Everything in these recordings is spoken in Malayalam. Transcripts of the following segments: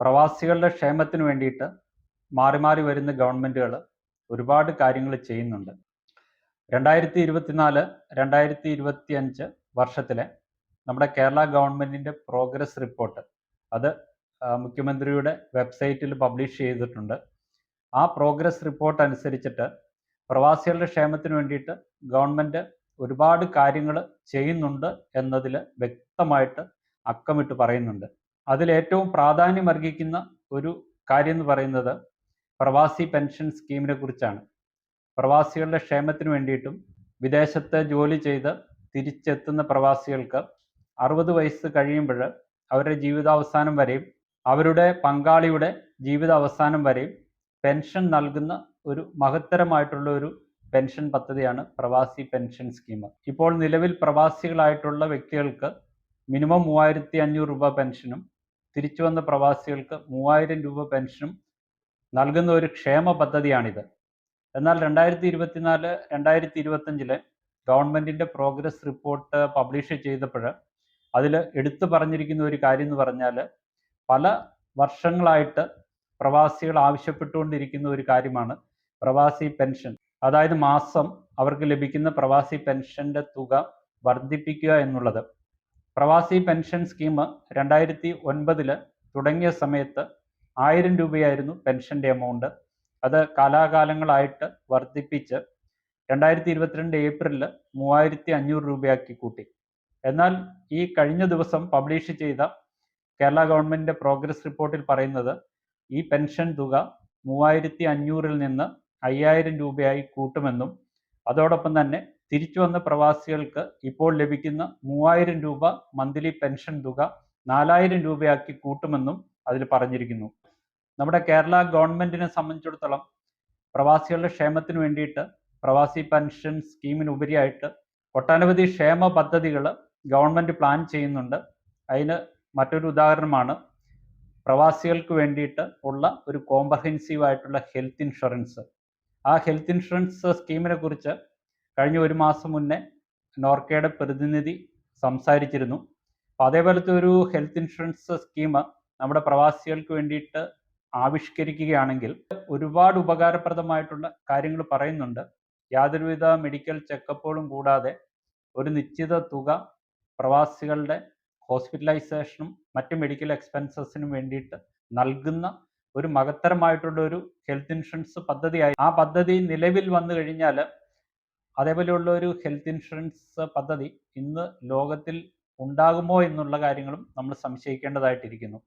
പ്രവാസികളുടെ ക്ഷേമത്തിന് വേണ്ടിയിട്ട് മാറി മാറി വരുന്ന ഗവൺമെന്റുകൾ ഒരുപാട് കാര്യങ്ങൾ ചെയ്യുന്നുണ്ട്. രണ്ടായിരത്തി ഇരുപത്തിനാല് രണ്ടായിരത്തി ഇരുപത്തി അഞ്ച് വർഷത്തിലെ നമ്മുടെ കേരള ഗവൺമെന്റിന്റെ പ്രോഗ്രസ് റിപ്പോർട്ട് അത് മുഖ്യമന്ത്രിയുടെ വെബ്സൈറ്റിൽ പബ്ലിഷ് ചെയ്തിട്ടുണ്ട്. ആ പ്രോഗ്രസ് റിപ്പോർട്ട് അനുസരിച്ചിട്ട് പ്രവാസികളുടെ ക്ഷേമത്തിന് വേണ്ടിയിട്ട് ഗവൺമെന്റ് ഒരുപാട് കാര്യങ്ങൾ ചെയ്യുന്നുണ്ട് എന്നതിൽ വ്യക്തമായിട്ട് അക്കമിട്ട് പറയുന്നുണ്ട്. അതിൽ ഏറ്റവും പ്രാധാന്യം അർഹിക്കുന്ന ഒരു കാര്യം എന്ന് പറയുന്നത് പ്രവാസി പെൻഷൻ സ്കീമിനെ കുറിച്ചാണ്. പ്രവാസികളുടെ ക്ഷേമത്തിന് വേണ്ടിയിട്ടും വിദേശത്ത് ജോലി ചെയ്ത് തിരിച്ചെത്തുന്ന പ്രവാസികൾക്ക് അറുപത് വയസ്സ് കഴിയുമ്പോൾ അവരുടെ ജീവിതാവസാനം വരെയും അവരുടെ പങ്കാളിയുടെ ജീവിത അവസാനം വരെയും പെൻഷൻ നൽകുന്ന ഒരു മഹത്തരമായിട്ടുള്ള ഒരു പെൻഷൻ പദ്ധതിയാണ് പ്രവാസി പെൻഷൻ സ്കീം. ഇപ്പോൾ നിലവിൽ പ്രവാസികളായിട്ടുള്ള വ്യക്തികൾക്ക് മിനിമം മൂവായിരത്തി അഞ്ഞൂറ് രൂപ പെൻഷനും തിരിച്ചു വന്ന പ്രവാസികൾക്ക് മൂവായിരം രൂപ പെൻഷനും നൽകുന്ന ഒരു ക്ഷേമ പദ്ധതിയാണിത്. എന്നാൽ രണ്ടായിരത്തി ഇരുപത്തിനാല് രണ്ടായിരത്തി ഇരുപത്തഞ്ചിലെ ഗവൺമെന്റിന്റെ പ്രോഗ്രസ് റിപ്പോർട്ട് പബ്ലിഷ് ചെയ്തപ്പോൾ അതിൽ എടുത്തു പറഞ്ഞിരിക്കുന്ന ഒരു കാര്യം എന്ന് പറഞ്ഞാൽ പല വർഷങ്ങളായിട്ട് പ്രവാസികൾ ആവശ്യപ്പെട്ടുകൊണ്ടിരിക്കുന്ന ഒരു കാര്യമാണ് പ്രവാസി പെൻഷൻ. അതായത് മാസം അവർക്ക് ലഭിക്കുന്ന പ്രവാസി പെൻഷന്റെ തുക വർദ്ധിപ്പിക്കുക എന്നുള്ളത്. പ്രവാസി പെൻഷൻ സ്കീം രണ്ടായിരത്തി ഒൻപതിൽ തുടങ്ങിയ സമയത്ത് ആയിരം രൂപയായിരുന്നു പെൻഷന്റെ എമൗണ്ട് അത് കാലാകാലങ്ങളായിട്ട് വർദ്ധിപ്പിച്ച് രണ്ടായിരത്തി ഇരുപത്തിരണ്ട് ഏപ്രിലിൽ മൂവായിരത്തി അഞ്ഞൂറ് രൂപയാക്കി കൂട്ടി. എന്നാൽ ഈ കഴിഞ്ഞ ദിവസം പബ്ലിഷ് ചെയ്ത കേരള ഗവൺമെന്റിന്റെ പ്രോഗ്രസ് റിപ്പോർട്ടിൽ പറയുന്നത് ഈ പെൻഷൻ തുക മൂവായിരത്തി അഞ്ഞൂറിൽ നിന്ന് അയ്യായിരം രൂപയായി കൂട്ടുമെന്നും അതോടൊപ്പം തന്നെ തിരിച്ചു വന്ന പ്രവാസികൾക്ക് ഇപ്പോൾ ലഭിക്കുന്ന മൂവായിരം രൂപ മന്ത്ലി പെൻഷൻ തുക നാലായിരം രൂപയാക്കി കൂട്ടുമെന്നും അതിൽ പറഞ്ഞിരിക്കുന്നു. നമ്മുടെ കേരള ഗവൺമെന്റിനെ സംബന്ധിച്ചിടത്തോളം പ്രവാസികളുടെ ക്ഷേമത്തിന് വേണ്ടിയിട്ട് പ്രവാസി പെൻഷൻ സ്കീമിനുപരിയായിട്ട് ഒട്ടനവധി ക്ഷേമ പദ്ധതികൾ ഗവൺമെന്റ് പ്ലാൻ ചെയ്യുന്നുണ്ട്. അതിന് മറ്റൊരു ഉദാഹരണമാണ് പ്രവാസികൾക്ക് വേണ്ടിയിട്ട് ഉള്ള ഒരു കോംപ്രഹെൻസീവ് ആയിട്ടുള്ള ഹെൽത്ത് ഇൻഷുറൻസ്. ആ ഹെൽത്ത് ഇൻഷുറൻസ് സ്കീമിനെ കുറിച്ച് കഴിഞ്ഞ ഒരു മാസം മുന്നേ നോർക്കയുടെ പ്രതിനിധി സംസാരിച്ചിരുന്നു. അപ്പോൾ അതേപോലത്തെ ഒരു ഹെൽത്ത് ഇൻഷുറൻസ് സ്കീം നമ്മുടെ പ്രവാസികൾക്ക് വേണ്ടിയിട്ട് ആവിഷ്കരിക്കുകയാണെങ്കിൽ ഒരുപാട് ഉപകാരപ്രദമായിട്ടുള്ള കാര്യങ്ങൾ പറയുന്നുണ്ട്. യാതൊരുവിധ മെഡിക്കൽ ചെക്കപ്പുകളും കൂടാതെ ഒരു നിശ്ചിത തുക പ്രവാസികളുടെ ഹോസ്പിറ്റലൈസേഷനും മറ്റ് മെഡിക്കൽ എക്സ്പെൻസസിനും വേണ്ടിയിട്ട് നൽകുന്ന ഒരു മഹത്തരമായിട്ടുള്ള ഒരു ഹെൽത്ത് ഇൻഷുറൻസ് പദ്ധതിയായി. ആ പദ്ധതി നിലവിൽ വന്നു കഴിഞ്ഞാൽ അതേപോലെയുള്ള ഒരു ഹെൽത്ത് ഇൻഷുറൻസ് പദ്ധതി ഇന്ന് ലോകത്തിൽ ഉണ്ടാകുമോ എന്നുള്ള കാര്യങ്ങളും നമ്മൾ സംശയിക്കേണ്ടതായിട്ടിരിക്കുന്നു.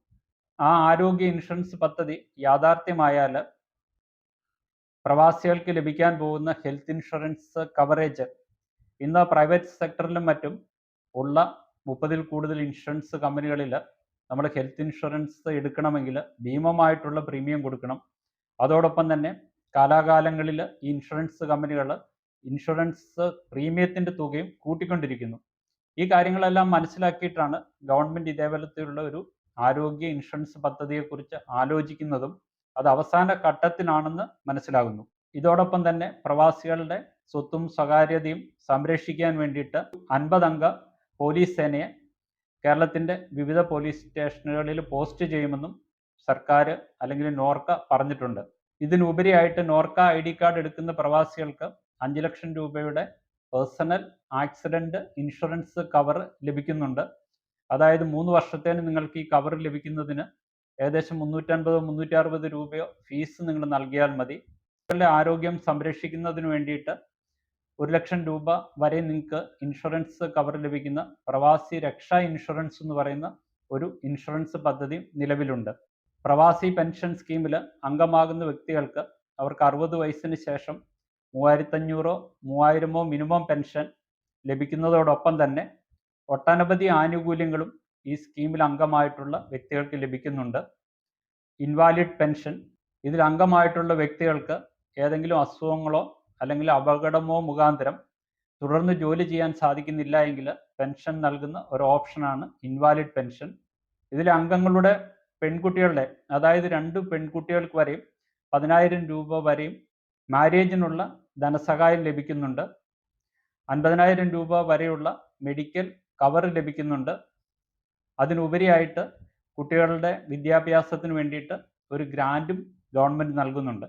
ആ ആരോഗ്യ ഇൻഷുറൻസ് പദ്ധതി യാഥാർത്ഥ്യമായാൽ പ്രവാസികൾക്ക് ലഭിക്കാൻ പോകുന്ന ഹെൽത്ത് ഇൻഷുറൻസ് കവറേജ് ഇന്ന് പ്രൈവറ്റ് സെക്ടറിലും മറ്റും ഉള്ള മുപ്പതിൽ കൂടുതൽ ഇൻഷുറൻസ് കമ്പനികളിൽ നമ്മൾ ഹെൽത്ത് ഇൻഷുറൻസ് എടുക്കണമെങ്കിൽ ഭീമമായിട്ടുള്ള പ്രീമിയം കൊടുക്കണം. അതോടൊപ്പം തന്നെ കാലാകാലങ്ങളിൽ ഈ ഇൻഷുറൻസ് കമ്പനികൾ ഇൻഷുറൻസ് പ്രീമിയത്തിന്റെ തുകയും കൂട്ടിക്കൊണ്ടിരിക്കുന്നു. ഈ കാര്യങ്ങളെല്ലാം മനസ്സിലാക്കിയിട്ടാണ് ഗവൺമെന്റ് ഇതേപോലത്തെയുള്ള ഒരു ആരോഗ്യ ഇൻഷുറൻസ് പദ്ധതിയെക്കുറിച്ച് ആലോചിക്കുന്നതും അത് അവസാന ഘട്ടത്തിലാണെന്ന് മനസ്സിലാകുന്നു. ഇതോടൊപ്പം തന്നെ പ്രവാസികളുടെ സ്വത്തും സ്വകാര്യതയും സംരക്ഷിക്കാൻ വേണ്ടിയിട്ട് അൻപതംഗ പോലീസ് സേനയെ കേരളത്തിന്റെ വിവിധ പോലീസ് സ്റ്റേഷനുകളിൽ പോസ്റ്റ് ചെയ്യുമെന്നും സർക്കാർ അല്ലെങ്കിൽ നോർക്ക പറഞ്ഞിട്ടുണ്ട്. ഇതിനുപരിയായിട്ട് നോർക്ക ഐ ഡി കാർഡ് എടുക്കുന്ന പ്രവാസികൾക്ക് അഞ്ച് ലക്ഷം രൂപയുടെ പേഴ്സണൽ ആക്സിഡന്റ് ഇൻഷുറൻസ് കവർ ലഭിക്കുന്നുണ്ട്. അതായത് മൂന്ന് വർഷത്തേന് നിങ്ങൾക്ക് ഈ കവർ ലഭിക്കുന്നതിന് ഏകദേശം മുന്നൂറ്റൻപതോ മുന്നൂറ്റി അറുപത് രൂപയോ ഫീസ് നിങ്ങൾ നൽകിയാൽ മതി. നിങ്ങളുടെ ആരോഗ്യം സംരക്ഷിക്കുന്നതിന് വേണ്ടിയിട്ട് ഒരു ലക്ഷം രൂപ വരെ നിങ്ങൾക്ക് ഇൻഷുറൻസ് കവർ ലഭിക്കുന്ന പ്രവാസി രക്ഷാ ഇൻഷുറൻസ് എന്ന് പറയുന്ന ഒരു ഇൻഷുറൻസ് പദ്ധതി നിലവിലുണ്ട്. പ്രവാസി പെൻഷൻ സ്കീമിൽ അംഗമാകുന്ന വ്യക്തികൾക്ക് അവർക്ക് അറുപത് വയസ്സിന് ശേഷം മൂവായിരത്തഞ്ഞൂറോ മൂവായിരമോ മിനിമം പെൻഷൻ ലഭിക്കുന്നതോടൊപ്പം തന്നെ ഒട്ടനവധി ആനുകൂല്യങ്ങളും ഈ സ്കീമിൽ അംഗമായിട്ടുള്ള വ്യക്തികൾക്ക് ലഭിക്കുന്നുണ്ട്. ഇൻവാലിഡ് പെൻഷൻ ഇതിൽ അംഗമായിട്ടുള്ള വ്യക്തികൾക്ക് ഏതെങ്കിലും അസുഖങ്ങളോ അല്ലെങ്കിൽ അപകടമോ മുഖാന്തരം തുടർന്ന് ജോലി ചെയ്യാൻ സാധിക്കുന്നില്ല എങ്കിൽ പെൻഷൻ നൽകുന്ന ഒരു ഓപ്ഷനാണ് ഇൻവാലിഡ് പെൻഷൻ ഇതിൽ അംഗങ്ങളുടെ പെൺകുട്ടികളുടെ അതായത് രണ്ട് പെൺകുട്ടികൾക്ക് വരെയും പതിനായിരം രൂപ വരെയും മാരേജിനുള്ള ധനസഹായം ലഭിക്കുന്നുണ്ട്. അൻപതിനായിരം രൂപ വരെയുള്ള മെഡിക്കൽ കവർ ലഭിക്കുന്നുണ്ട്. അതിനുപരിയായിട്ട് കുട്ടികളുടെ വിദ്യാഭ്യാസത്തിന് വേണ്ടിയിട്ട് ഒരു ഗ്രാന്റും ഗവൺമെന്റ് നൽകുന്നുണ്ട്.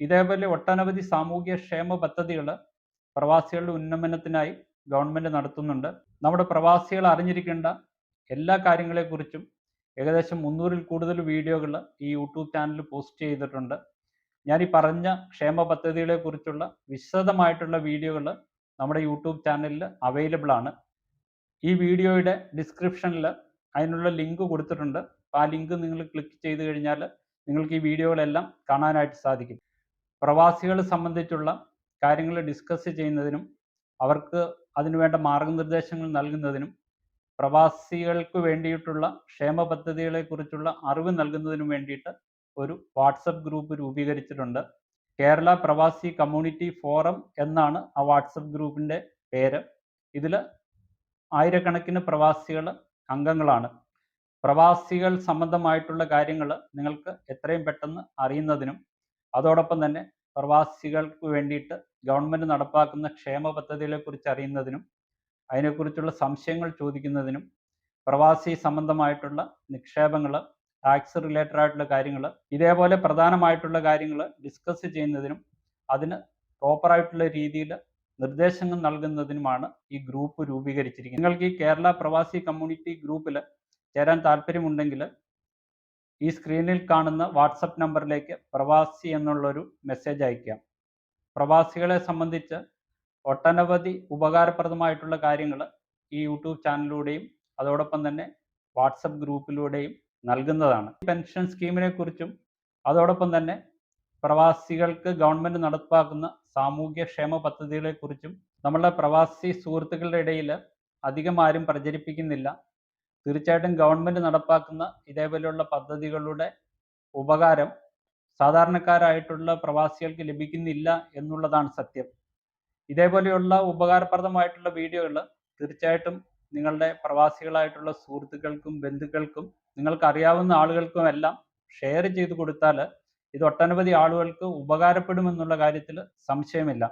ഇതേപോലെ ഒട്ടനവധി സാമൂഹ്യ ക്ഷേമ പദ്ധതികൾ പ്രവാസികളുടെ ഉന്നമനത്തിനായി ഗവൺമെന്റ് നടത്തുന്നുണ്ട്. നമ്മുടെ പ്രവാസികൾ അറിഞ്ഞിരിക്കേണ്ട എല്ലാ കാര്യങ്ങളെക്കുറിച്ചും ഏകദേശം മുന്നൂറിൽ കൂടുതൽ വീഡിയോകൾ ഈ യൂട്യൂബ് ചാനലിൽ പോസ്റ്റ് ചെയ്തിട്ടുണ്ട്. ഞാൻ ഈ പറഞ്ഞ ക്ഷേമ പദ്ധതികളെ കുറിച്ചുള്ള വിശദമായിട്ടുള്ള വീഡിയോകൾ നമ്മുടെ യൂട്യൂബ് ചാനലിൽ അവൈലബിൾ ആണ്. ഈ വീഡിയോയുടെ ഡിസ്ക്രിപ്ഷനിൽ അതിനുള്ള ലിങ്ക് കൊടുത്തിട്ടുണ്ട്. ആ ലിങ്ക് നിങ്ങൾ ക്ലിക്ക് ചെയ്ത് കഴിഞ്ഞാൽ നിങ്ങൾക്ക് ഈ വീഡിയോകളെല്ലാം കാണാനായിട്ട് സാധിക്കും. പ്രവാസികളെ സംബന്ധിച്ചുള്ള കാര്യങ്ങൾ ഡിസ്കസ് ചെയ്യുന്നതിനും അവർക്ക് അതിനുവേണ്ട മാർഗനിർദ്ദേശങ്ങൾ നൽകുന്നതിനും പ്രവാസികൾക്ക് വേണ്ടിയിട്ടുള്ള ക്ഷേമ പദ്ധതികളെക്കുറിച്ചുള്ള അറിവ് നൽകുന്നതിനും വേണ്ടിയിട്ട് ഒരു വാട്സപ്പ് ഗ്രൂപ്പ് രൂപീകരിച്ചിട്ടുണ്ട്. കേരള പ്രവാസി കമ്മ്യൂണിറ്റി ഫോറം എന്നാണ് ആ വാട്സപ്പ് ഗ്രൂപ്പിന്റെ പേര്. ഇതിൽ ആയിരക്കണക്കിന് പ്രവാസികൾ അംഗങ്ങളാണ്. പ്രവാസികൾ സംബന്ധമായിട്ടുള്ള കാര്യങ്ങൾ നിങ്ങൾക്ക് എത്രയും പെട്ടെന്ന് അറിയുന്നതിനും അതോടൊപ്പം തന്നെ പ്രവാസികൾക്ക് വേണ്ടിയിട്ട് ഗവൺമെന്റ് നടപ്പാക്കുന്ന ക്ഷേമ പദ്ധതികളെക്കുറിച്ച് അറിയുന്നതിനും അതിനെക്കുറിച്ചുള്ള സംശയങ്ങൾ ചോദിക്കുന്നതിനും പ്രവാസി സംബന്ധമായിട്ടുള്ള നിക്ഷേപങ്ങൾ ടാക്സ് റിലേറ്റഡ് ആയിട്ടുള്ള കാര്യങ്ങൾ ഇതേപോലെ പ്രധാനമായിട്ടുള്ള കാര്യങ്ങൾ ഡിസ്കസ് ചെയ്യുന്നതിനും അതിന് പ്രോപ്പറായിട്ടുള്ള രീതിയിൽ നിർദ്ദേശങ്ങൾ നൽകുന്നതിനുമാണ് ഈ ഗ്രൂപ്പ് രൂപീകരിച്ചിരിക്കുന്നത്. നിങ്ങൾക്ക് ഈ കേരള പ്രവാസി കമ്മ്യൂണിറ്റി ഗ്രൂപ്പിൽ ചേരാൻ താല്പര്യമുണ്ടെങ്കിൽ ഈ സ്ക്രീനിൽ കാണുന്ന വാട്സപ്പ് നമ്പറിലേക്ക് പ്രവാസി എന്നുള്ളൊരു മെസ്സേജ് അയക്കാം പ്രവാസികളെ സംബന്ധിച്ച് ഒട്ടനവധി ഉപകാരപ്രദമായിട്ടുള്ള കാര്യങ്ങൾ ഈ യൂട്യൂബ് ചാനലിലൂടെയും അതോടൊപ്പം തന്നെ വാട്സപ്പ് ഗ്രൂപ്പിലൂടെയും നൽകുന്നതാണ്. പെൻഷൻ സ്കീമിനെ കുറിച്ചും അതോടൊപ്പം തന്നെ പ്രവാസികൾക്ക് ഗവൺമെന്റ് നടപ്പാക്കുന്ന സാമൂഹ്യ ക്ഷേമ പദ്ധതികളെക്കുറിച്ചും നമ്മളുടെ പ്രവാസി സുഹൃത്തുക്കളുടെ ഇടയിൽ അധികം ആരും പ്രചരിപ്പിക്കുന്നില്ല. തീർച്ചയായിട്ടും ഗവൺമെന്റ് നടപ്പാക്കുന്ന ഇതേപോലെയുള്ള പദ്ധതികളുടെ ഉപകാരം സാധാരണക്കാരായിട്ടുള്ള പ്രവാസികൾക്ക് ലഭിക്കുന്നില്ല എന്നുള്ളതാണ് സത്യം. ഇതേപോലെയുള്ള ഉപകാരപ്രദമായിട്ടുള്ള വീഡിയോകൾ തീർച്ചയായിട്ടും നിങ്ങളുടെ പ്രവാസികളായിട്ടുള്ള സുഹൃത്തുക്കൾക്കും ബന്ധുക്കൾക്കും നിങ്ങൾക്ക് അറിയാവുന്ന ആളുകൾക്കും എല്ലാം ഷെയർ ചെയ്തു കൊടുത്താൽ ഇത് ഒട്ടനവധി ആളുകൾക്ക് ഉപകാരപ്പെടുമെന്നുള്ള കാര്യത്തിൽ സംശയമില്ല.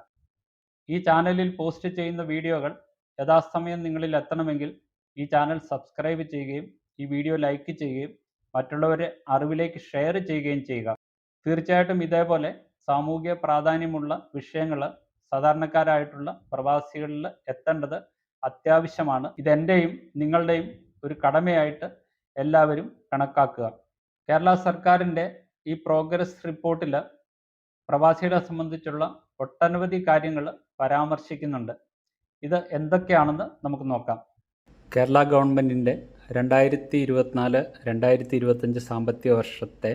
ഈ ചാനലിൽ പോസ്റ്റ് ചെയ്യുന്ന വീഡിയോകൾ യഥാസമയം നിങ്ങളിൽ എത്തണമെങ്കിൽ ഈ ചാനൽ സബ്സ്ക്രൈബ് ചെയ്യുകയും ഈ വീഡിയോ ലൈക്ക് ചെയ്യുകയും മറ്റുള്ളവരെ അറിവിലേക്ക് ഷെയർ ചെയ്യുകയും ചെയ്യുക. തീർച്ചയായിട്ടും ഇതേപോലെ സാമൂഹിക പ്രാധാന്യമുള്ള വിഷയങ്ങൾ സാധാരണക്കാരായിട്ടുള്ള പ്രവാസികളിൽ എത്തേണ്ടത് അത്യാവശ്യമാണ്. ഇതെന്റെയും നിങ്ങളുടെയും ഒരു കടമയായിട്ട് എല്ലാവരും കണക്കാക്കുക. കേരള സർക്കാരിന്റെ ഈ പ്രോഗ്രസ് റിപ്പോർട്ടിൽ പ്രവാസികളെ സംബന്ധിച്ചുള്ള ഒട്ടനവധി കാര്യങ്ങൾ പരാമർശിക്കുന്നുണ്ട്. ഇത് എന്തൊക്കെയാണെന്ന് നമുക്ക് നോക്കാം. കേരള ഗവൺമെന്റിന്റെ രണ്ടായിരത്തി ഇരുപത്തിനാല് രണ്ടായിരത്തി ഇരുപത്തഞ്ച് സാമ്പത്തിക വർഷത്തെ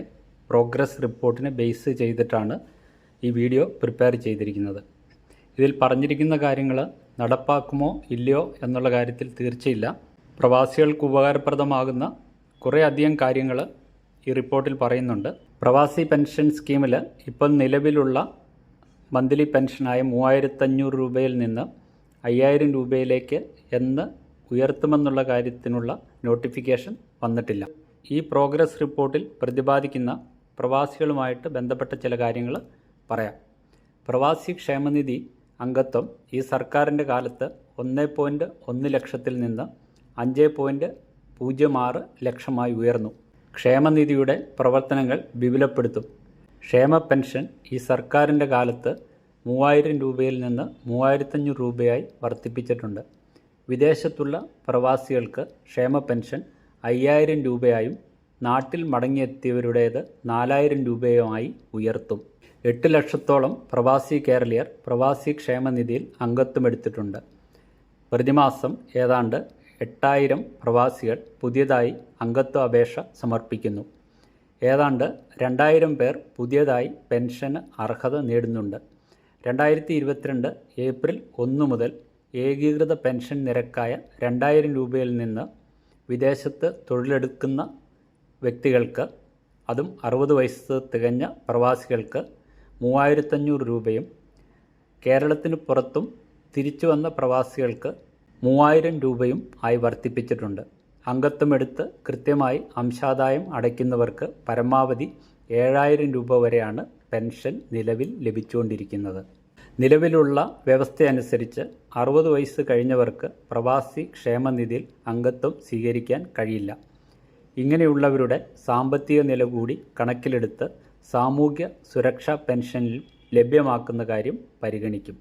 പ്രോഗ്രസ് റിപ്പോർട്ടിനെ ബേസ് ചെയ്തിട്ടാണ് ഈ വീഡിയോ പ്രിപ്പയർ ചെയ്തിരിക്കുന്നത്. ഇതിൽ പറഞ്ഞിരിക്കുന്ന കാര്യങ്ങൾ നടപ്പാക്കുമോ ഇല്ലയോ എന്നുള്ള കാര്യത്തിൽ തീർച്ചയില്ല. പ്രവാസികൾക്ക് ഉപകാരപ്രദമാകുന്ന കുറേ അധികം കാര്യങ്ങൾ ഈ റിപ്പോർട്ടിൽ പറയുന്നുണ്ട്. പ്രവാസി പെൻഷൻ സ്കീമിൽ ഇപ്പം നിലവിലുള്ള മന്ത്ലി പെൻഷനായ മൂവായിരത്തഞ്ഞൂറ് രൂപയിൽ നിന്ന് അയ്യായിരം രൂപയിലേക്ക് എന്ന് ഉയർത്തുമെന്നുള്ള കാര്യത്തിനുള്ള നോട്ടിഫിക്കേഷൻ വന്നിട്ടില്ല. ഈ പ്രോഗ്രസ് റിപ്പോർട്ടിൽ പ്രതിപാദിക്കുന്ന പ്രവാസികളുമായിട്ട് ബന്ധപ്പെട്ട ചില കാര്യങ്ങൾ പറയാം. പ്രവാസി ക്ഷേമനിധി അംഗത്വം ഈ സർക്കാരിന്റെ കാലത്ത് ഒന്ന് പോയിന്റ് ഒന്ന് ലക്ഷത്തിൽ നിന്ന് അഞ്ച് പോയിന്റ് പൂജ്യം ആറ് ലക്ഷമായി ഉയർന്നു. ക്ഷേമനിധിയുടെ പ്രവർത്തനങ്ങൾ വിപുലപ്പെടുത്തും. ക്ഷേമ പെൻഷൻ ഈ സർക്കാരിന്റെ കാലത്ത് മൂവായിരം രൂപയിൽ നിന്ന് മൂവായിരത്തഞ്ഞൂറ് രൂപയായി വർദ്ധിപ്പിച്ചിട്ടുണ്ട്. വിദേശത്തുള്ള പ്രവാസികൾക്ക് ക്ഷേമ പെൻഷൻ അയ്യായിരം രൂപയായും നാട്ടിൽ മടങ്ങിയെത്തിയവരുടേത് നാലായിരം രൂപയുമായി ഉയർത്തും. എട്ട് ലക്ഷത്തോളം പ്രവാസി കേരളീയർ പ്രവാസി ക്ഷേമനിധിയിൽ അംഗത്വമെടുത്തിട്ടുണ്ട്. പ്രതിമാസം ഏതാണ്ട് എട്ടായിരം പ്രവാസികൾ പുതിയതായി അംഗത്വ അപേക്ഷ സമർപ്പിക്കുന്നു. ഏതാണ്ട് രണ്ടായിരം പേർ പുതിയതായി പെൻഷന് അർഹത നേടുന്നുണ്ട്. രണ്ടായിരത്തി ഇരുപത്തിരണ്ട് ഏപ്രിൽ ഒന്ന് മുതൽ ഏകീകൃത പെൻഷൻ നിരക്കായ രണ്ടായിരം രൂപയിൽ നിന്ന് വിദേശത്ത് തൊഴിലെടുക്കുന്ന വ്യക്തികൾക്ക് അതും അറുപത് വയസ്സ് തികഞ്ഞ പ്രവാസികൾക്ക് മൂവായിരത്തഞ്ഞൂറ് രൂപയും കേരളത്തിന് പുറത്തും തിരിച്ചു വന്ന പ്രവാസികൾക്ക് മൂവായിരം രൂപയും ആയി വർദ്ധിപ്പിച്ചിട്ടുണ്ട്. അംഗത്വമെടുത്ത് കൃത്യമായി അംശാദായം അടയ്ക്കുന്നവർക്ക് പരമാവധി ഏഴായിരം രൂപ വരെയാണ് പെൻഷൻ നിലവിൽ ലഭിച്ചുകൊണ്ടിരിക്കുന്നത്. നിലവിലുള്ള വ്യവസ്ഥയനുസരിച്ച് അറുപത് വയസ്സ് കഴിഞ്ഞവർക്ക് പ്രവാസി ക്ഷേമനിധിയിൽ അംഗത്വം സ്വീകരിക്കാൻ കഴിയില്ല. ഇങ്ങനെയുള്ളവരുടെ സാമ്പത്തിക നില കൂടി കണക്കിലെടുത്ത് സാമൂഹ്യ സുരക്ഷാ പെൻഷൻ ലഭ്യമാക്കുന്ന കാര്യം പരിഗണിക്കും.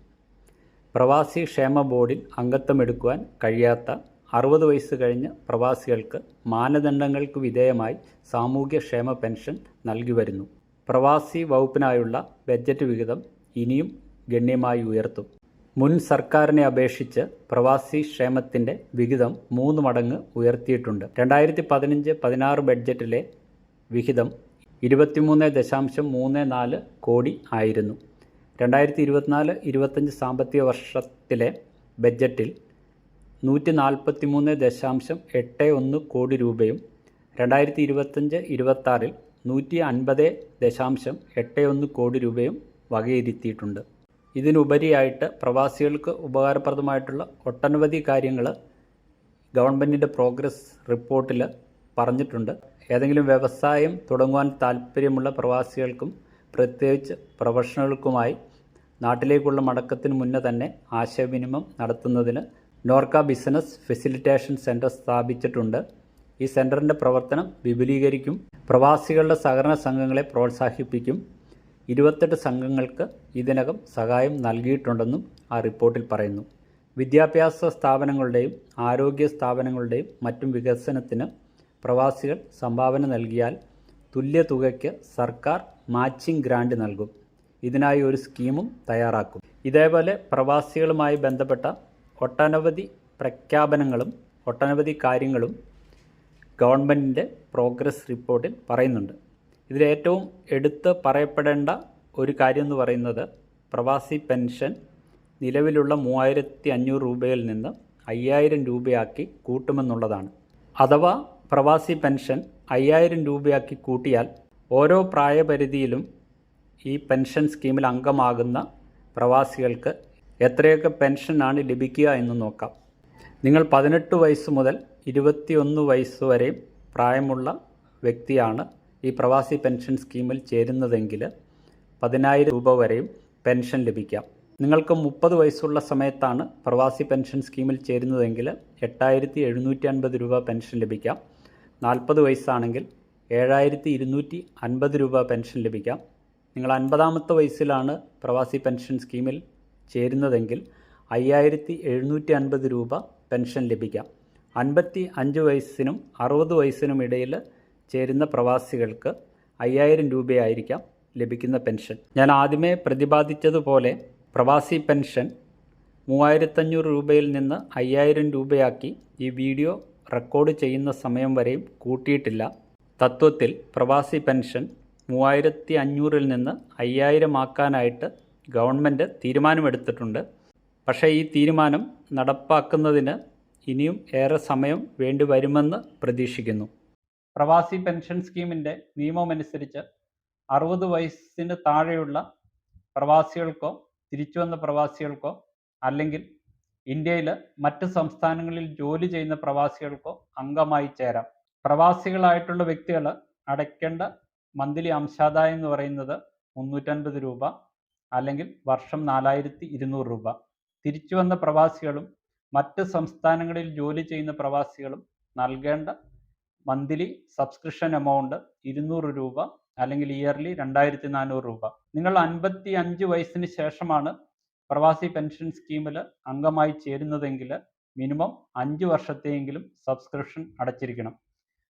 പ്രവാസി ക്ഷേമ ബോർഡിൽ അംഗത്വമെടുക്കുവാൻ കഴിയാത്ത അറുപത് വയസ്സ് കഴിഞ്ഞ പ്രവാസികൾക്ക് മാനദണ്ഡങ്ങൾക്ക് വിധേയമായി സാമൂഹ്യ ക്ഷേമ പെൻഷൻ നൽകി വരുന്നു. പ്രവാസി വകുപ്പിനായുള്ള ബജറ്റ് വിഹിതം ഇനിയും ഗണ്യമായി ഉയർത്തും. മുൻ സർക്കാരിനെ അപേക്ഷിച്ച് പ്രവാസി ക്ഷേമത്തിന്റെ വിഹിതം മൂന്ന് മടങ്ങ് ഉയർത്തിയിട്ടുണ്ട്. രണ്ടായിരത്തി പതിനഞ്ച് പതിനാറ് ബഡ്ജറ്റിലെ വിഹിതം ഇരുപത്തിമൂന്ന് ദശാംശം മൂന്ന് നാല് കോടി ആയിരുന്നു. രണ്ടായിരത്തി ഇരുപത്തിനാല് ഇരുപത്തഞ്ച് സാമ്പത്തിക വർഷത്തിലെ ബജറ്റിൽ നൂറ്റി നാൽപ്പത്തി മൂന്ന് ദശാംശം എട്ട് ഒന്ന് കോടി രൂപയും രണ്ടായിരത്തി ഇരുപത്തഞ്ച് ഇരുപത്താറിൽ നൂറ്റി അൻപത് ദശാംശം എട്ട് ഒന്ന് കോടി രൂപയും വകയിരുത്തിയിട്ടുണ്ട്. ഇതിനുപരിയായിട്ട് പ്രവാസികൾക്ക് ഉപകാരപ്രദമായിട്ടുള്ള ഒട്ടനവധി കാര്യങ്ങൾ ഗവൺമെന്റിന്റെ പ്രോഗ്രസ് റിപ്പോർട്ടിൽ പറഞ്ഞിട്ടുണ്ട്. ഏതെങ്കിലും വ്യവസായം തുടങ്ങുവാൻ താല്പര്യമുള്ള പ്രവാസികൾക്കും പ്രത്യേകിച്ച് പ്രൊഫഷണലുകൾക്കുമായി നാട്ടിലേക്കുള്ള മടക്കത്തിന് മുന്നേ തന്നെ ആശയവിനിമയം നടത്തുന്നതിന് നോർക്ക ബിസിനസ് ഫെസിലിറ്റേഷൻ സെന്റർ സ്ഥാപിച്ചിട്ടുണ്ട്. ഈ സെന്ററിന്റെ പ്രവർത്തനം വിപുലീകരിക്കും. പ്രവാസികളുടെ സഹകരണ സംഘങ്ങളെ പ്രോത്സാഹിപ്പിക്കും. ഇരുപത്തെട്ട് സംഘങ്ങൾക്ക് ഇതിനകം സഹായം നൽകിയിട്ടുണ്ടെന്നും ആ റിപ്പോർട്ടിൽ പറയുന്നു. വിദ്യാഭ്യാസ സ്ഥാപനങ്ങളുടെയും ആരോഗ്യ സ്ഥാപനങ്ങളുടെയും മറ്റും വികസനത്തിന് പ്രവാസികൾ സംഭാവന നൽകിയാൽ തുല്യ തുകയ്ക്ക് സർക്കാർ മാച്ചിങ് ഗ്രാൻഡ് നൽകും. ഇതിനായി ഒരു സ്കീമും തയ്യാറാക്കും. ഇതേപോലെ പ്രവാസികളുമായി ബന്ധപ്പെട്ട ഒട്ടനവധി പ്രഖ്യാപനങ്ങളും ഒട്ടനവധി കാര്യങ്ങളും ഗവൺമെന്റിന്റെ പ്രോഗ്രസ് റിപ്പോർട്ടിൽ പറയുന്നുണ്ട്. ഇതിലേറ്റവും എടുത്ത് പറയപ്പെടേണ്ട ഒരു കാര്യം എന്ന് പറയുന്നത് പ്രവാസി പെൻഷൻ നിലവിലുള്ള മൂവായിരത്തി അഞ്ഞൂറ് രൂപയിൽ നിന്ന് അയ്യായിരം രൂപയാക്കി കൂട്ടുമെന്നുള്ളതാണ്. അഥവാ പ്രവാസി പെൻഷൻ അയ്യായിരം രൂപയാക്കി കൂട്ടിയാൽ ഓരോ പ്രായപരിധിയിലും ഈ പെൻഷൻ സ്കീമിൽ അംഗമാകുന്ന പ്രവാസികൾക്ക് എത്രയൊക്കെ പെൻഷനാണ് ലഭിക്കുക എന്ന് നോക്കാം. നിങ്ങൾ പതിനെട്ട് വയസ്സ് മുതൽ ഇരുപത്തിയൊന്ന് വയസ്സ് വരെയും പ്രായമുള്ള വ്യക്തിയാണ് ഈ പ്രവാസി പെൻഷൻ സ്കീമിൽ ചേരുന്നതെങ്കിൽ പതിനായിരം രൂപ വരെയും പെൻഷൻ ലഭിക്കാം. നിങ്ങൾക്ക് മുപ്പത് വയസ്സുള്ള സമയത്താണ് പ്രവാസി പെൻഷൻ സ്കീമിൽ ചേരുന്നതെങ്കിൽ എട്ടായിരത്തി എഴുന്നൂറ്റി അൻപത് രൂപ പെൻഷൻ ലഭിക്കാം. നാൽപ്പത് വയസ്സാണെങ്കിൽ ഏഴായിരത്തി ഇരുന്നൂറ്റി അൻപത് രൂപ പെൻഷൻ ലഭിക്കാം. നിങ്ങൾ അൻപതാമത്തെ വയസ്സിലാണ് പ്രവാസി പെൻഷൻ സ്കീമിൽ ചേരുന്നതെങ്കിൽ അയ്യായിരത്തി എഴുന്നൂറ്റി അൻപത് രൂപ പെൻഷൻ ലഭിക്കാം. അൻപത്തി അഞ്ച് വയസ്സിനും അറുപത് വയസ്സിനും ഇടയിൽ ചേരുന്ന പ്രവാസികൾക്ക് അയ്യായിരം രൂപയായിരിക്കാം ലഭിക്കുന്ന പെൻഷൻ. ഞാൻ ആദ്യമേ പ്രതിപാദിച്ചതുപോലെ പ്രവാസി പെൻഷൻ മൂവായിരത്തഞ്ഞൂറ് രൂപയിൽ നിന്ന് അയ്യായിരം രൂപയാക്കി ഈ വീഡിയോ റെക്കോർഡ് ചെയ്യുന്ന സമയം വരെയും കൂട്ടിയിട്ടില്ല. തത്വത്തിൽ പ്രവാസി പെൻഷൻ മൂവായിരത്തി അഞ്ഞൂറിൽ നിന്ന് അയ്യായിരം ആക്കാനായിട്ട് ഗവൺമെന്റ് തീരുമാനമെടുത്തിട്ടുണ്ട്. പക്ഷേ ഈ തീരുമാനം നടപ്പാക്കുന്നതിന് ഇനിയും ഏറെ സമയം വേണ്ടി വരുമെന്ന് പ്രതീക്ഷിക്കുന്നു. പ്രവാസി പെൻഷൻ സ്കീമിന്റെ നിയമമനുസരിച്ച് അറുപത് വയസ്സിന് താഴെയുള്ള പ്രവാസികൾക്കോ തിരിച്ചു വന്ന പ്രവാസികൾക്കോ അല്ലെങ്കിൽ ഇന്ത്യയിൽ മറ്റ് സംസ്ഥാനങ്ങളിൽ ജോലി ചെയ്യുന്ന പ്രവാസികൾക്കോ അംഗമായി ചേരാം. പ്രവാസികളായിട്ടുള്ള വ്യക്തികൾ അടയ്ക്കേണ്ട മന്ത്ലി അംശാദായം എന്ന് പറയുന്നത് മുന്നൂറ്റൻപത് രൂപ അല്ലെങ്കിൽ വർഷം നാലായിരത്തി ഇരുന്നൂറ് രൂപ. തിരിച്ചു വന്ന പ്രവാസികളും മറ്റ് സംസ്ഥാനങ്ങളിൽ ജോലി ചെയ്യുന്ന പ്രവാസികളും നൽകേണ്ട മന്ത്ലി സബ്സ്ക്രിപ്ഷൻ എമൗണ്ട് ഇരുന്നൂറ് രൂപ അല്ലെങ്കിൽ ഇയർലി രണ്ടായിരത്തി നാനൂറ് രൂപ. നിങ്ങൾ അൻപത്തി അഞ്ച് വയസ്സിന് ശേഷമാണ് പ്രവാസി പെൻഷൻ സ്കീമിൽ അംഗമായി ചേരുന്നതെങ്കിൽ മിനിമം അഞ്ച് വർഷത്തെയെങ്കിലും സബ്സ്ക്രിപ്ഷൻ അടച്ചിരിക്കണം.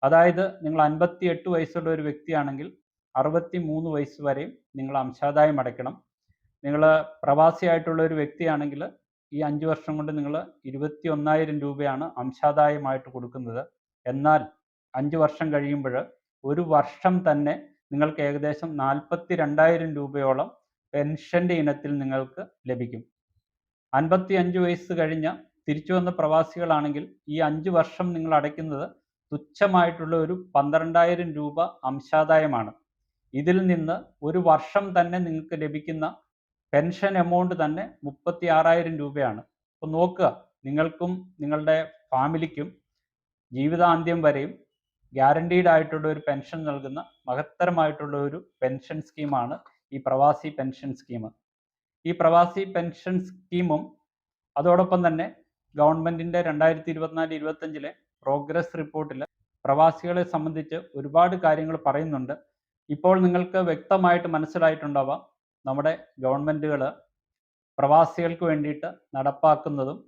അതായത് നിങ്ങൾ അൻപത്തി എട്ട് വയസ്സുള്ള ഒരു വ്യക്തിയാണെങ്കിൽ അറുപത്തി മൂന്ന് വയസ്സ് വരെയും നിങ്ങൾ അംശാദായം അടയ്ക്കണം. നിങ്ങൾ പ്രവാസിയായിട്ടുള്ള ഒരു വ്യക്തിയാണെങ്കിൽ ഈ അഞ്ച് വർഷം കൊണ്ട് നിങ്ങൾ ഇരുപത്തി ഒന്നായിരം രൂപയാണ് അംശാദായമായിട്ട് കൊടുക്കുന്നത്. എന്നാൽ അഞ്ച് വർഷം കഴിയുമ്പോൾ ഒരു വർഷം തന്നെ നിങ്ങൾക്ക് ഏകദേശം നാൽപ്പത്തി രണ്ടായിരം രൂപയോളം പെൻഷന്റെ ഇനത്തിൽ നിങ്ങൾക്ക് ലഭിക്കും. അൻപത്തി അഞ്ച് വയസ്സ് കഴിഞ്ഞ തിരിച്ചു വന്ന പ്രവാസികളാണെങ്കിൽ ഈ അഞ്ച് വർഷം നിങ്ങൾ അടയ്ക്കുന്നത് തുച്ഛമായിട്ടുള്ള ഒരു പന്ത്രണ്ടായിരം രൂപ അംശാദായമാണ്. ഇതിൽ നിന്ന് ഒരു വർഷം തന്നെ നിങ്ങൾക്ക് ലഭിക്കുന്ന പെൻഷൻ എമൗണ്ട് തന്നെ മുപ്പത്തി ആറായിരം രൂപയാണ്. അപ്പോൾ നോക്കുക നിങ്ങൾക്കും നിങ്ങളുടെ ഫാമിലിക്കും ജീവിതാന്ത്യം വരെയും ഗ്യാരണ്ടീഡ് ആയിട്ടുള്ള ഒരു പെൻഷൻ നൽകുന്ന മഹത്തരമായിട്ടുള്ള ഒരു പെൻഷൻ സ്കീമാണ് ഈ പ്രവാസി പെൻഷൻ സ്കീം ഈ പ്രവാസി പെൻഷൻ സ്കീമും അതോടൊപ്പം തന്നെ ഗവൺമെന്റിന്റെ രണ്ടായിരത്തി ഇരുപത്തിനാല് ഇരുപത്തഞ്ചിലെ പ്രോഗ്രസ് റിപ്പോർട്ടിൽ പ്രവാസികളെ സംബന്ധിച്ച് ഒരുപാട് കാര്യങ്ങൾ പറയുന്നുണ്ട്. ഇപ്പോൾ നിങ്ങൾക്ക് വ്യക്തമായിട്ട് മനസ്സിലായിട്ടുണ്ടാവാം നമ്മുടെ ഗവൺമെന്റുകൾ പ്രവാസികൾക്ക് വേണ്ടിയിട്ട് നടപ്പാക്കുന്നതും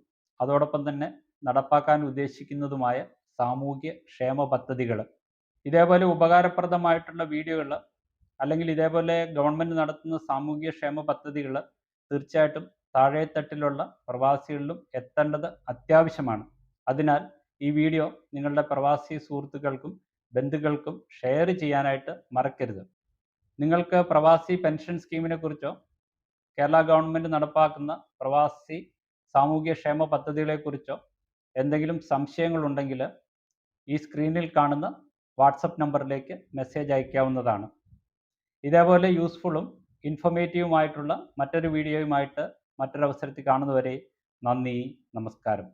അതോടൊപ്പം തന്നെ നടപ്പാക്കാൻ ഉദ്ദേശിക്കുന്നതുമായ സാമൂഹ്യ ക്ഷേമ പദ്ധതികൾ ഇതേപോലെ ഉപകാരപ്രദമായിട്ടുള്ള വീഡിയോകൾ അല്ലെങ്കിൽ ഇതേപോലെ ഗവൺമെന്റ് നടത്തുന്ന സാമൂഹ്യ ക്ഷേമ പദ്ധതികൾ തീർച്ചയായിട്ടും താഴെത്തട്ടിലുള്ള പ്രവാസികളിലും എത്തേണ്ടത് അത്യാവശ്യമാണ്. അതിനാൽ ഈ വീഡിയോ നിങ്ങളുടെ പ്രവാസി സുഹൃത്തുക്കൾക്കും ബന്ധുക്കൾക്കും ഷെയർ ചെയ്യാനായിട്ട് മറക്കരുത്. നിങ്ങൾക്ക് പ്രവാസി പെൻഷൻ സ്കീമിനെ കുറിച്ചോ കേരള ഗവൺമെന്റ് നടപ്പാക്കുന്ന പ്രവാസി സാമൂഹ്യ ക്ഷേമ പദ്ധതികളെക്കുറിച്ചോ എന്തെങ്കിലും സംശയങ്ങളുണ്ടെങ്കിൽ ഈ സ്ക്രീനിൽ കാണുന്ന വാട്സപ്പ് നമ്പറിലേക്ക് മെസ്സേജ് അയക്കാവുന്നതാണ്. ഇതേപോലെ യൂസ്ഫുള്ളും ഇൻഫോർമേറ്റീവുമായിട്ടുള്ള മറ്റൊരു വീഡിയോയുമായിട്ട് മറ്റൊരവസരത്തിൽ കാണുന്നവരെ നന്ദി നമസ്കാരം.